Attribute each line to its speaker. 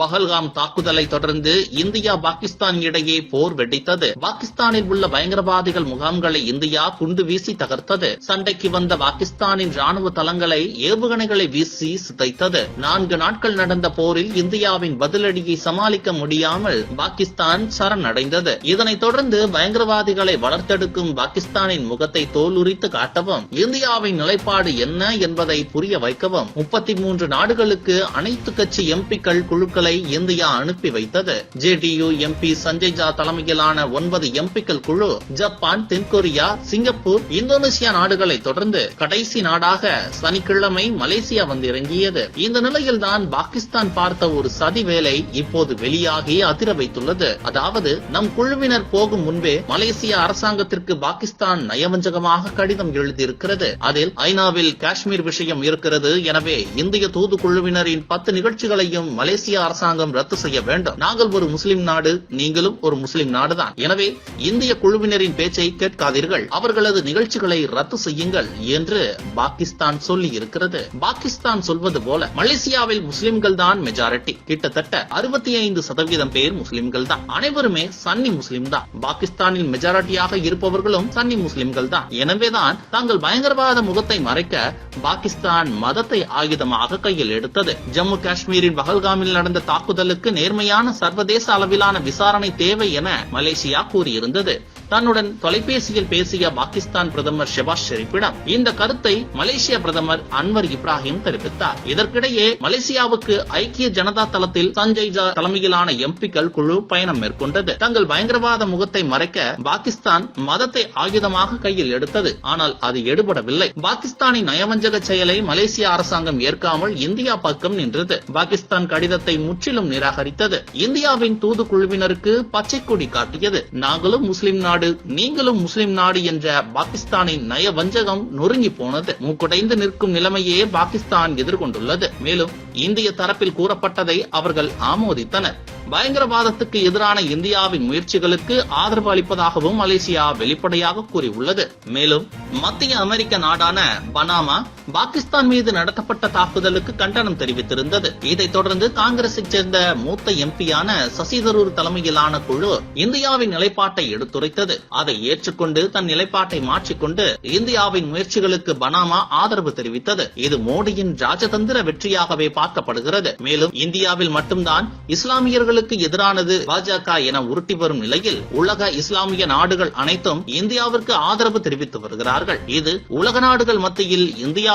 Speaker 1: பஹல்காம் தாக்குதலை தொடர்ந்து இந்தியா பாகிஸ்தான் இடையே போர் வெடித்தது. பாகிஸ்தானில் உள்ள பயங்கரவாதிகள் முகாம்களை இந்தியா குண்டு வீசி தகர்த்தது. சண்டைக்கு வந்த பாகிஸ்தானின் ராணுவ தளங்களை ஏவுகணைகளை வீசி சிதைத்தது. நான்கு நாட்கள் நடந்த போரில் இந்தியாவின் பதிலடியை சமாளிக்க முடியாமல் பாகிஸ்தான் சரணடைந்தது. இதனைத் தொடர்ந்து பயங்கரவாதிகளை வளர்த்தெடுக்கும் பாகிஸ்தானின் முகத்தை தோலுரித்து காட்டவும் இந்தியாவின் நிலைப்பாடு என்ன என்பதை புரிய வைக்கவும் முப்பத்தி மூன்று நாடுகளுக்கு அனைத்து கட்சி எம்பிக்கள் குழுக்களை இந்தியா அனுப்பி வைத்தது. ஜேடியு எம்பி சஞ்சய் ஜா தலைமையிலான ஒன்பது எம்பிக்கள் குழு ஜப்பான் தென்கொரியா சிங்கப்பூர் இந்தோனேசியா நாடுகளை தொடர்ந்து கடைசி நாடாக சனிக்கிழமை மலேசியா வந்திறங்கியது. இந்த நிலையில்தான் பாகிஸ்தான் பார்த்த ஒரு சதி வேலை இப்போது வெளியாகி அதிர வைத்துள்ளது. அதாவது நம் குழுவினர் போகும் முன்பே மலேசிய அரசாங்கத்திற்கு பாகிஸ்தான் நயவஞ்சகமாக கடிதம் எழுதியிருக்கிறது. அதில் ஐநாவில் காஷ்மீர் விஷயம் இருக்கிறது. எனவே இந்திய தூதுக்குழுவினரின் பத்து நிகழ்ச்சிகளையும் மலேசிய அரசு அரசாங்கம் ரத்து செய்ய வேண்டும். நாங்கள் ஒரு முஸ்லிம் நாடு நீங்களும் ஒரு முஸ்லிம் நாடுதான். எனவே இந்திய குழுவினரின் பேச்சை கேட்காதீர்கள். அவர்களது நிகழ்ச்சிகளை ரத்து செய்யுங்கள் என்று பாகிஸ்தான் சொல்லி இருக்கிறது பாகிஸ்தான் சொல்வது போல மலேசியாவில் முஸ்லிம்கள் தான் மெஜாரிட்டி கிட்டத்தட்ட அறுபத்தி ஐந்து சதவீதம் பேர் முஸ்லிம்கள் தான். அனைவருமே சன்னி முஸ்லிம் தான். பாகிஸ்தானில் மெஜாரிட்டியாக இருப்பவர்களும் சன்னி முஸ்லிம்கள் தான். எனவேதான் தாங்கள் பயங்கரவாத முகத்தை மறைக்க பாகிஸ்தான் மதத்தை ஆயுதமாக கையில் எடுத்தது. ஜம்மு காஷ்மீரின் பகல்காமில் நடந்த தாக்குதலுக்கு நேர்மையான சர்வதேச அளவிலான விசாரணை தேவை என மலேசியா கூறியிருந்தது. தன்னுடன் தொலைபேசியில் பேசிய பாகிஸ்தான் பிரதமர் ஷெபாஸ் ஷெரீப்பிடம் இந்த கருத்தை மலேசிய பிரதமர் அன்வர் இப்ராஹிம் தெரிவித்தார். இதற்கிடையே மலேசியாவுக்கு ஐக்கிய ஜனதா தளத்தில் சஞ்சய் ஜா தலைமையிலான எம்பிக்கள் குழு பயணம் மேற்கொண்டது. தங்கள் பயங்கரவாத முகத்தை மறைக்க பாகிஸ்தான் மதத்தை ஆயுதமாக கையில் எடுத்தது. ஆனால் அது எடுபடவில்லை. பாகிஸ்தானின் நயவஞ்சக செயலை மலேசிய அரசாங்கம் ஏற்காமல் இந்தியா பக்கம் நின்றது. பாகிஸ்தான் கடிதத்தை முற்றிலும் நிராகரித்தது. இந்தியாவின் தூதுக்குழுவினருக்கு பச்சை கொடி காட்டியது. நாங்களும் முஸ்லிம் நாடு நாடு நீங்களும் முஸ்லிம் நாடு என்ற பாகிஸ்தானின் நய வஞ்சகம் நொறுங்கி போனது. மூக்குடைந்து நிற்கும் நிலைமையே பாகிஸ்தான் எதிர்கொண்டுள்ளது. மேலும் இந்திய தரப்பில் கூறப்பட்டதை அவர்கள் ஆமோதித்தனர். பயங்கரவாதத்துக்கு எதிரான இந்தியாவின் முயற்சிகளுக்கு ஆதரவு அளிப்பதாகவும் மலேசியா வெளிப்படையாக கூறியுள்ளது. மேலும் மத்திய அமெரிக்க நாடான பனாமா பாகிஸ்தான் மீது நடத்தப்பட்ட தாக்குதலுக்கு கண்டனம் தெரிவித்திருந்தது. இதைத் தொடர்ந்து காங்கிரஸைச் சேர்ந்த மூத்த எம்பியான சசி தரூர் தலைமையிலான குழு இந்தியாவின் நிலைப்பாட்டை எடுத்துரைத்தது. அதை ஏற்றுக்கொண்டு தன் நிலைப்பாட்டை மாற்றிக்கொண்டு இந்தியாவின் முயற்சிகளுக்கு பனாமா ஆதரவு தெரிவித்தது. இது மோடியின் ராஜதந்திர வெற்றியாகவே பார்க்கப்படுகிறது. மேலும் இந்தியாவில் மட்டும்தான் இஸ்லாமியர்களுக்கு எதிரானது பாஜக என உருட்டி வரும் நிலையில் உலக இஸ்லாமிய நாடுகள் அனைத்தும் இந்தியாவிற்கு ஆதரவு தெரிவித்து வருகிறார்கள். இது உலக நாடுகள் மத்தியில் இந்தியா